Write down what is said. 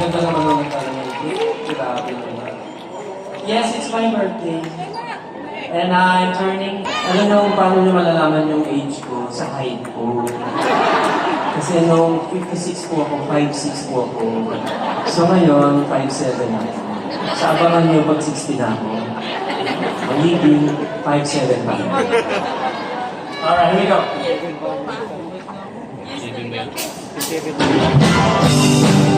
Ganda naman naman tayo. Grabe naman. Yes, it's my birthday. And I'm turning... Alam niyo kung paano niyo malalaman yung age ko sa height ko. Kasi nung 56 po ako, 5'6 po ako. So ngayon, 5'7 na. Sa abangan niyo pag 60 na ako. Magiging 5'7 pa. Alright, here we go. Yes.